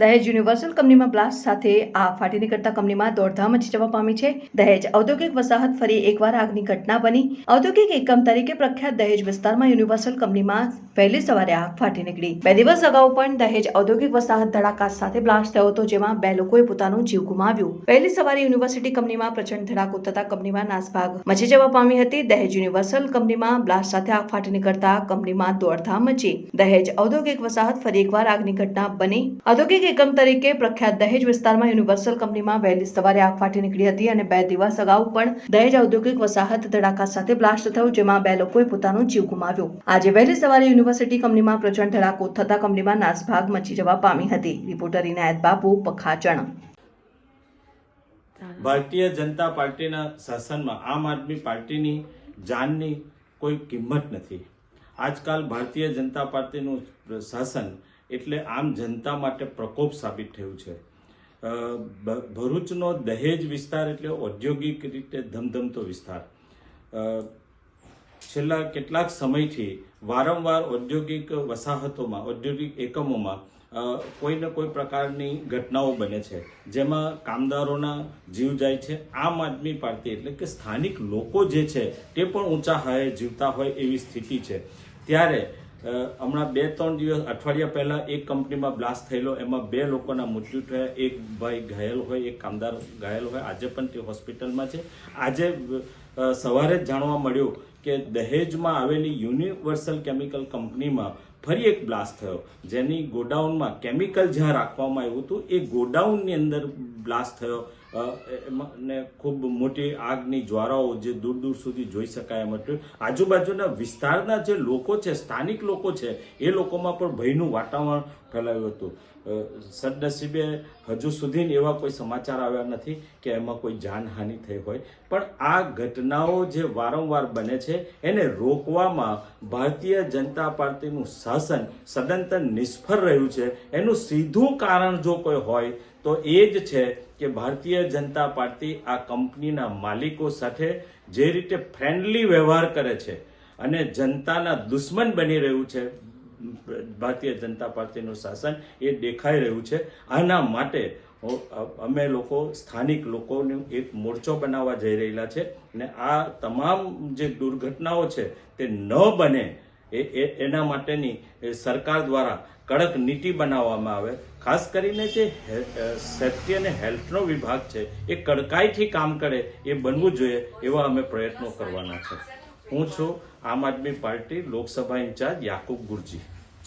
દહેજ યુનિવર્સલ કંપનીમાં બ્લાસ્ટ સાથે આગ ફાટી નીકળતા કંપનીમાં દોડધામ મચી જવા પામી છે. દહેજ ઔદ્યોગિક વસાહત ફરી એકવાર આગની ઘટના બની. ઔદ્યોગિક એકમ તરીકે પ્રખ્યાત દહેજ વિસ્તારમાં યુનિવર્સલ કંપનીમાં વહેલી સવારે આગ ફાટી નીકળી. બે દિવસ અગાઉ પણ દહેજ ઔદ્યોગિક વસાહત ધડાકા સાથે બ્લાસ્ટ થયો હતો, જેમાં બે લોકોએ પોતાનો જીવ ગુમાવ્યો. વહેલી સવારે યુનિવર્સિટી કંપનીમાં પ્રચંડ ધડાકો થતા કંપનીમાં નાસભાગ મચી જવા પામી હતી. દહેજ યુનિવર્સલ કંપનીમાં બ્લાસ્ટ સાથે આગ ફાટી નીકળતા કંપનીમાં દોડધામ મચી. દહેજ ઔદ્યોગિક વસાહત ફરી એકવાર આગની ઘટના બની. ઔદ્યોગિક એકમ તરીકે પ્રખ્યાત દહેજ વિસ્તારમાં યુનિવર્સલ કંપનીમાં વહેલી સવારે આગ ફાટી નીકળી હતી અને બે દિવસ અગાઉ પણ દહેજ ઔદ્યોગિક વસાહત ધડાકા સાથે બ્લાસ્ટ થયો, જેમાં બે લોકોએ પોતાનો જીવ ગુમાવ્યો. આજે વહેલી સવારે યુનિવર્સિટી કંપનીમાં પ્રચંડ ધડાકો થતા કંપનીમાં નાસભાગ મચી જવા પામી હતી. રિપોર્ટર ઇનાયત બાપુ, પખાચણ. ભારતીય જનતા પાર્ટીના શાસનમાં આમ આદમી પાર્ટીની જાનની કોઈ કિંમત નથી. આજકાલ ભારતીય જનતા પાર્ટીનું શાસન એટલે આમ જનતા માટે પ્રકોપ સાબિત થયું છે. ભરૂચનો દહેજ વિસ્તાર એટલે ઔદ્યોગિક રીતે ધમધમતો વિસ્તાર. છેલ્લા કેટલાક સમયથી વારંવાર ઔદ્યોગિક વસાહતોમાં, ઔદ્યોગિક એકમોમાં કોઈ ને કોઈ પ્રકારની ઘટનાઓ બને છે. જેમાં કામદારોના જીવ જાય છે. આમ આદમી પાર્ટી એટલે કે સ્થાનિક લોકો જે છે તે પણ ઊંચા હાયે જીવતા હોય એવી સ્થિતિ છે. ત્યારે હમણાં બે ત્રણ દિવસ, અઠવાડિયા પહેલા એક કંપનીમાં બ્લાસ્ટ થયેલો, એમાં બે લોકોના મૃત્યુ થયા. એક ભાઈ ઘાયલ હોય, એક કામદાર ઘાયલ હોય. આજે પણ તે હોસ્પિટલમાં છે. આજે સવારે જ જાણવા મળ્યું કે દહેજમાં આવેલી યુનિવર્સલ કેમિકલ કંપનીમાં ફરી એક બ્લાસ્ટ થયો. જેની ગોડાઉનમાં કેમિકલ જ્યાં રાખવામાં આવ્યું હતું, એ ગોડાઉનની અંદર બ્લાસ્ટ થયો. ને ખૂબ મોટી આગની જ્વારાઓ જે દૂર દૂર સુધી જોઈ શકાય એમ હતું. આજુબાજુના વિસ્તારના જે લોકો છે, સ્થાનિક લોકો છે, એ લોકોમાં પણ ભયનું વાતાવરણ ફેલાયું હતું. સદનસીબે હજુ સુધી એવા કોઈ સમાચાર આવ્યા નથી કે એમાં કોઈ જાનહાનિ થઈ હોય. પણ આ ઘટનાઓ જે વારંવાર બને છે, એને રોકવામાં ભારતીય જનતા પાર્ટીનું શાસન સદંતર નિષ્ફળ રહ્યું છે. એનું સીધું કારણ જો કોઈ હોય, તો એ જ છે કે ભારતીય જનતા પાર્ટી આ કંપનીના માલિકો સાથે જે રીતે ફ્રેન્ડલી વ્યવહાર કરે છે અને જનતાના દુશ્મન બની રહ્યું છે, ભારતીય જનતા પાર્ટીનું શાસન એ દેખાઈ રહ્યું છે. આના માટે અમે લોકો, સ્થાનિક લોકોનું એક મોરચો બનાવવા જઈ રહેલા છે અને આ તમામ જે દુર્ઘટનાઓ છે તે ન બને એ એના માટેની સરકાર દ્વારા કડક નીતિ બનાવવામાં આવે. ખાસ કરીને જે સેફ્ટી અને હેલ્થનો વિભાગ છે, એ કડકાઈથી કામ કરે એ બનવું જોઈએ એવા અમે પ્રયત્નો કરવાના છે. હું છું આમ આદમી પાર્ટી લોકસભા ઇન્ચાર્જ યાકુબ ગુરજી.